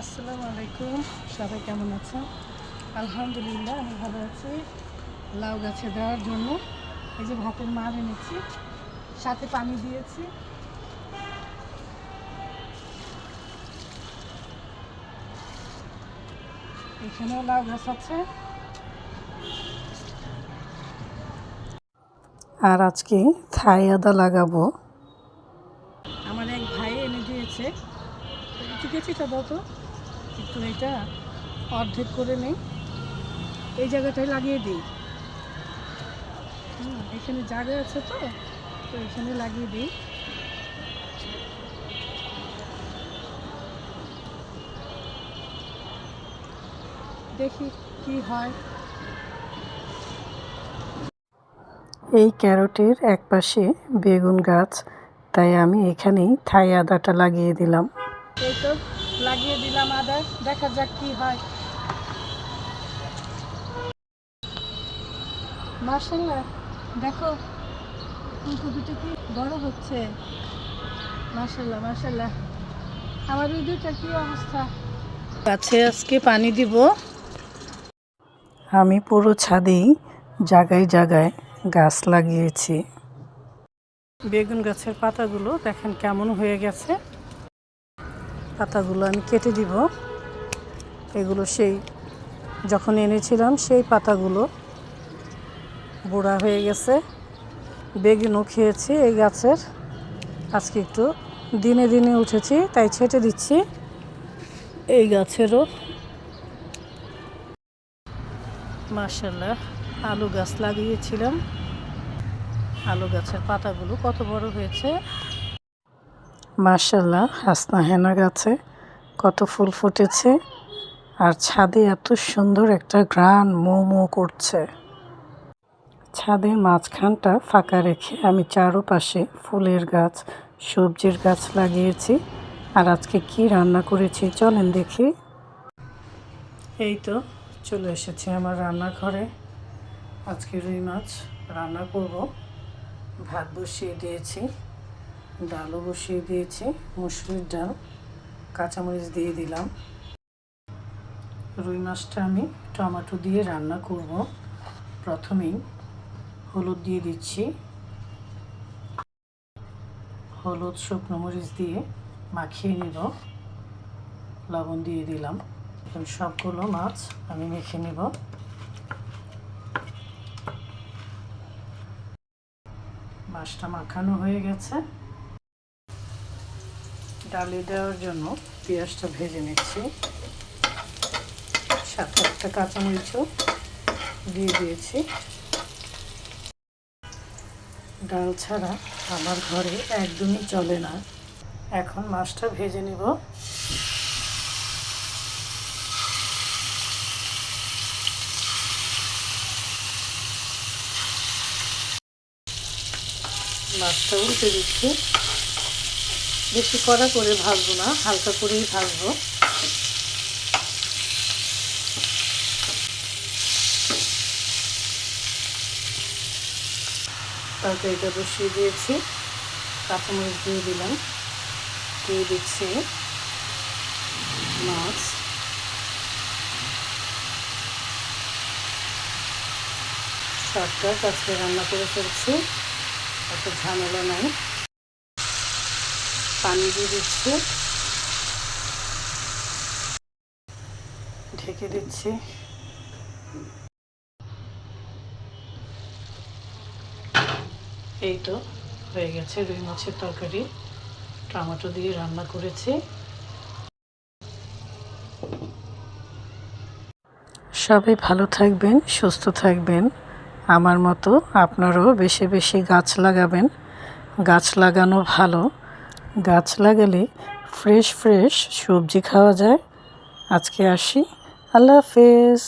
আসসালামু আলাইকুম। সবাই কেমন আছেন? আলহামদুলিল্লাহ, আমি ভালো আছি। লাউ গাছে দেওয়ার জন্য এই যে ভাতের মার এনেছি, সাথে পানি দিয়েছি। এখানেও লাউ গাছ আছে। আর আজকে থাই আদা লাগাবো। আমার এক ভাই এনে দিয়েছে। ঠিক আছে দাও তো? একটু এটা অর্ধেক করে নেই। এই জায়গাটায় লাগিয়ে দিই। এখানে জায়গা আছে তো তো এখানে লাগিয়ে দিই। দেখি কি হয়। এই ক্যারটের একপাশে বেগুন গাছ তাই আমি এখানেই থাই আদাটা লাগিয়ে দিলাম। এই তো। লাগিয়ে দিলাম আদা। দেখা যাক কি হয়। মার্শাল্লাহ দেখো, ফুলকপিটা কি বড় হচ্ছে। মার্শাল্লাহ মার্শাল্লাহ আমার এই দুটা কি অবস্থা? গাছে আজকে পানি দিব। আমি পুরো ছাদেই জায়গায় জায়গায় গাছ লাগিয়েছি। বেগুন গাছের পাতাগুলো দেখেন কেমন হয়ে গেছে। পাতাগুলো আমি কেটে দিব। এগুলো সেই যখন এনেছিলাম, সেই পাতাগুলো বুড়া হয়ে গেছে। বেগুনও খেয়েছি এই গাছের। আজকে একটু দিনে দিনে উঠেছি, তাই ছেটে দিচ্ছি এই গাছেরও। মার্শাল্লাহ আলু গাছ লাগিয়েছিলাম। আলু গাছের পাতাগুলো কত বড় হয়েছে? মার্শাল্লাহ হাসনা হেনা গাছে কত ফুল ফুটেছে আর ছাদে এত সুন্দর একটা গ্রান মো মো করছে। ছাদের মাঝখানটা ফাঁকা রেখে আমি চারোপাশে ফুলের গাছ, সবজির গাছ লাগিয়েছি। আর আজকে কি রান্না করেছি চলেন দেখি। এই তো, চলে এসেছি আমার রান্নাঘরে। আজকে রুই মাছ রান্না করব। ভাত বসিয়ে দিয়েছি। ডালও বসিয়ে দিয়েছি, মুসুরির ডাল, কাঁচামরিচ দিয়ে দিলাম। রুই মাছটা আমি টমেটো দিয়ে রান্না করব। প্রথমেই হলুদ দিয়ে দিচ্ছি। হলুদ, শুকনো মরিচ দিয়ে মাখিয়ে নিব। লবণ দিয়ে দিলাম। এখন সবগুলো মাছ আমি মেখে নেব। মাছটা মাখানো হয়ে গেছে। ডালে দেওয়ার জন্য পেঁয়াজটা ভেজে নিচ্ছি। সাথে একটা কাঁচামরিচও দিয়ে দিয়েছি। ডাল ছাড়া আমার ঘরে একদমই চলে না। এখন মাছটা ভেজে নিব। মাছটা উল্টে দিচ্ছি। বেশি কড়া করে ভাজবো না, হালকা করেই ভাজবো। তরকারিটা বসিয়ে দিয়েছি। কাঁচামরিচ দিয়ে দিলাম। দিয়ে দিচ্ছি মাছ। শর্টকাট আজকে রান্না করে ফেলছি। এত ঝামেলা নাই। পানি দিয়ে দিচ্ছি ঢেকে দিচ্ছি। এই তো হয়ে গেছে রুই মাছের তরকারি। টমেটো দিয়ে রান্না করেছি। সবাই ভালো থাকবেন, সুস্থ থাকবেন। আমার মতো আপনারাও বেশি বেশি গাছ লাগাবেন। গাছ লাগানো ভালো। গাছ লাগালে ফ্রেশ ফ্রেশ সবজি খাওয়া যায় আজকে আসি আল্লাহ হাফেজ